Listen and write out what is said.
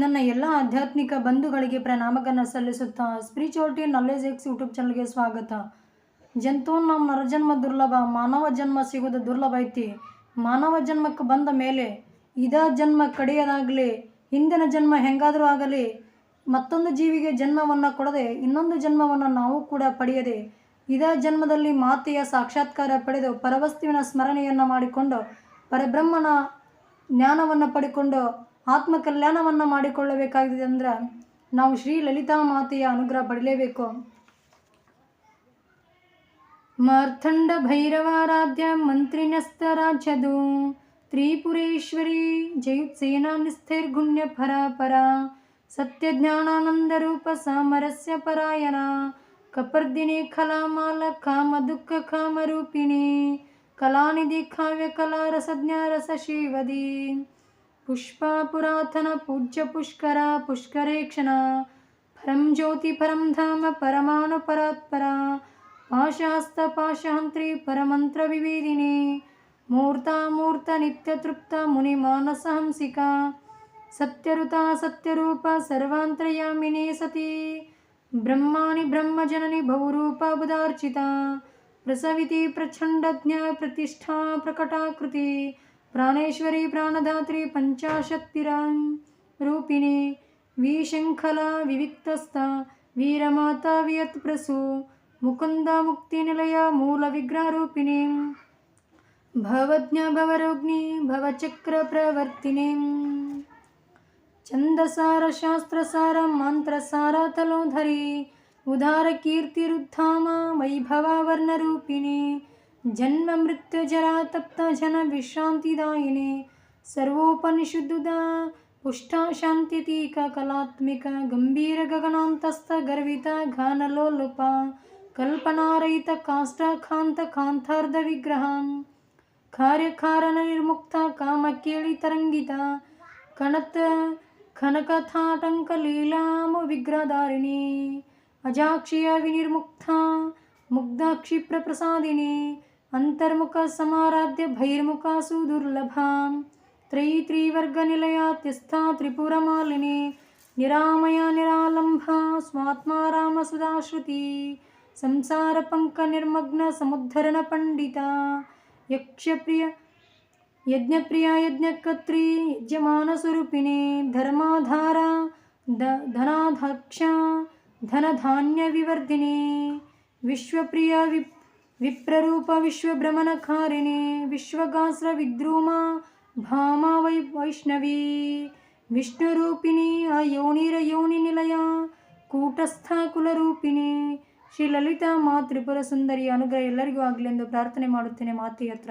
ನನ್ನ ಎಲ್ಲ ಆಧ್ಯಾತ್ಮಿಕ ಬಂಧುಗಳಿಗೆ ಪ್ರಣಾಮಗಳನ್ನು ಸಲ್ಲಿಸುತ್ತಾ ಸ್ಪಿರಿಚುವಾಲಿಟಿ ನಾಲೆಜ್ ಎಕ್ಸ್ ಯೂಟ್ಯೂಬ್ ಚಾನಲ್ಗೆ ಸ್ವಾಗತ. ಜಂತು ನಮ್ಮ ನರಜನ್ಮ ದುರ್ಲಭ, ಮಾನವ ಜನ್ಮ ಸಿಗೋದು ದುರ್ಲಭ ಐತಿ. ಮಾನವ ಜನ್ಮಕ್ಕೆ ಬಂದ ಮೇಲೆ ಇದ ಜನ್ಮ ಕಡೆಯದಾಗಲಿ, ಹಿಂದಿನ ಜನ್ಮ ಹೆಂಗಾದರೂ ಆಗಲಿ, ಮತ್ತೊಂದು ಜೀವಿಗೆ ಜನ್ಮವನ್ನು ಕೊಡದೆ ಇನ್ನೊಂದು ಜನ್ಮವನ್ನು ನಾವು ಕೂಡ ಪಡೆಯದೆ, ಇದ ಜನ್ಮದಲ್ಲಿ ಮಾತೆಯ ಸಾಕ್ಷಾತ್ಕಾರ ಪಡೆದು ಪರವಸ್ತುವಿನ ಸ್ಮರಣೆಯನ್ನು ಮಾಡಿಕೊಂಡು, ಪರಬ್ರಹ್ಮನ ಜ್ಞಾನವನ್ನು ಪಡೆಕೊಂಡು ಆತ್ಮ ಕಲ್ಯಾಣವನ್ನು ಮಾಡಿಕೊಳ್ಳಬೇಕಾಗಿದೆ ಅಂದ್ರ ನಾವು ಶ್ರೀ ಲಲಿತಾ ಮಾತೆಯ ಅನುಗ್ರಹ ಪಡಲೇಬೇಕು. ಮಾರ್ಥಂಡ ಭೈರವಾರಾಧ್ಯ ಮಂತ್ರಿನಸ್ತ ರಾಜ್ಯದು ತ್ರಿಪುರೇಶ್ವರಿ ಜಯುತ್ಸೇನಾ ನಿಸ್ಥೈರ್ಗುಣ್ಯ ಪರ ಪರ ಸತ್ಯ ಜ್ಞಾನಾನಂದ ರೂಪ ಸಾಮರಸ್ಯ ಪರಾಯಣ. ಕಪರ್ದಿನಿ ಕಲಾಮಾಲ ಕಾಮ ದುಃಖ ಕಾಮರೂಪಿಣಿ. ಕಲಾನಿಧಿ ಕಾವ್ಯ ಕಲಾ ರಸಜ್ಞ ರಸ पुष्पा पुरातनपूज्यपुष्करा पुष्करेक्षणा परं ज्योतिपरं धाम परमाणपरात्परा पाशास्तपाशान्त्री परमन्त्रविवेदिनी मूर्ता मूर्त मुनिमानसहंसिका सत्यऋता सत्यरूपा सर्वान्तयामिनी सती ब्रह्माणि ब्रह्मजननि बहुरूपा बुदार्चिता प्रसविति प्रचण्डज्ञा प्रतिष्ठा प्रकटाकृतिः प्राणेश्वरी प्राणदात्री पञ्चाशक्तिरां पञ्चाशत्रूपिणी विशृङ्खला विविक्तस्ता वीरमाता वियत्प्रसू मुकुन्दमुक्तिनिलया मूलविग्रहरूपिणीं भवज्ञ भवरोग्नि भवचक्रप्रवर्तिनीं छन्दसारशास्त्रसारं मन्त्रसारातलोधरी उदारकीर्तिरुद्धामा वैभवावर्णरूपिणी जन्म मृत्यु जरा तप्त जन विश्रांतिदायिने सर्वोपनिषुदा पुष्टा शान्त्यतीका कलात्मिका गम्भीरगगनान्तस्तगर्विता घानलोलुपा कल्पनारहितकाष्ठाखान्तकान्तार्धविग्रहान् कार्यकारनिर्मुक्ता कामकेलितरङ्गिता कणत् खनकथाटङ्कलीलामुविग्रदारिणी अजाक्ष्यविनिर्मुक्ता मुग्धाक्षिप्रप्रसादिनी ತಪ್ತ ಜನ ವಿಶ್ರಾಂತಿದಾಯಿನಿ ಸರ್ವೋಪನಿಷುದ್ಧುದ ಪುಷ್ಟ ಶಾಂತಿತೀಕ ಕಲಾತ್ಮಿಕ ಗಂಭೀರ ಗಗನಾಂತಸ್ಥ ಗರ್ವಿತ ಘಾನಲೋಲುಪ ಕಲ್ಪನಾರಹಿತ ಕಾಷ್ಠಾಖಾಂತ ಕಾಂತಾರ್ಧ ವಿಗ್ರಹ ಕಾರ್ಯಕಾರಣ ನಿರ್ಮುಕ್ತ ಕಾಮಕೇಳಿ ತರಂಗಿತ ಕಣತ್ ಖನಕಥಾಟಂಕ ಲೀಲಾಮು ವಿಗ್ರಹಧಾರಿಣಿ ಅಜಾಕ್ಷಿಯ ವಿನಿರ್ಮುಕ್ತ ಮುಗ್ಧಾಕ್ಷಿಪ್ರ ಪ್ರಸಾದಿನಿ ಅಂತರ್ಮುಖ ಸಮಾರಾಧ್ಯ ಭೈರ್ಮುಖಾಸು ದುರ್ಲಭಾಂ ತ್ರೈ ತ್ರಿವರ್ಗ ನಿಲಯಾತ್ಯಸ್ಥ ತ್ರಿಪುರಮಾಲಿನಿ ನಿರಾಮಯ ನಿರಾಲಂಭ ಸ್ವಾತ್ಮಾರಾಮ ಸುಧಾಶ್ರುತಿ ಸಂಸಾರ ಪಂಕ ನಿರ್ಮಗ್ನ ಸಮುದ್ಧರಣ ಪಂಡಿತ ಯಕ್ಷಪ್ರಿಯ ಯಜ್ಞಪ್ರಿಯ ಯಜ್ಞಕರ್ತ್ರಿ ಯಜ್ಞಮಾನ ಸ್ವರೂಪಿಣಿ ಧರ್ಮಾಧಾರ ದ ಧನಾಧಕ್ಷ ಧನಧಾನ್ಯ ವಿವರ್ಧಿನಿ ವಿಶ್ವಪ್ರಿಯ ವಿಪ್ ವಿಪ್ರರೂಪ ವಿಶ್ವಭ್ರಮಣಕಾರಿಣಿ ವಿಶ್ವಗಾಸ್ರ ವಿದ್ರೂಮ, ಭಾಮ ವೈ, ವೈಷ್ಣವಿ, ವಿಷ್ಣುರೂಪಿಣಿ ಆ ಯೋನಿರ ಯೋನಿ ನಿಲಯ, ಕೂಟಸ್ಥ ಕುಲರೂಪಿಣಿ, ಶ್ರೀ ಲಲಿತಾ ಮಾ ತ್ರಿಪುರ ಅನುಗ್ರಹ ಎಲ್ಲರಿಗೂ ಆಗಲಿ ಎಂದು ಪ್ರಾರ್ಥನೆ ಮಾಡುತ್ತೇನೆ ಮಾತೆಯ ಹತ್ರ.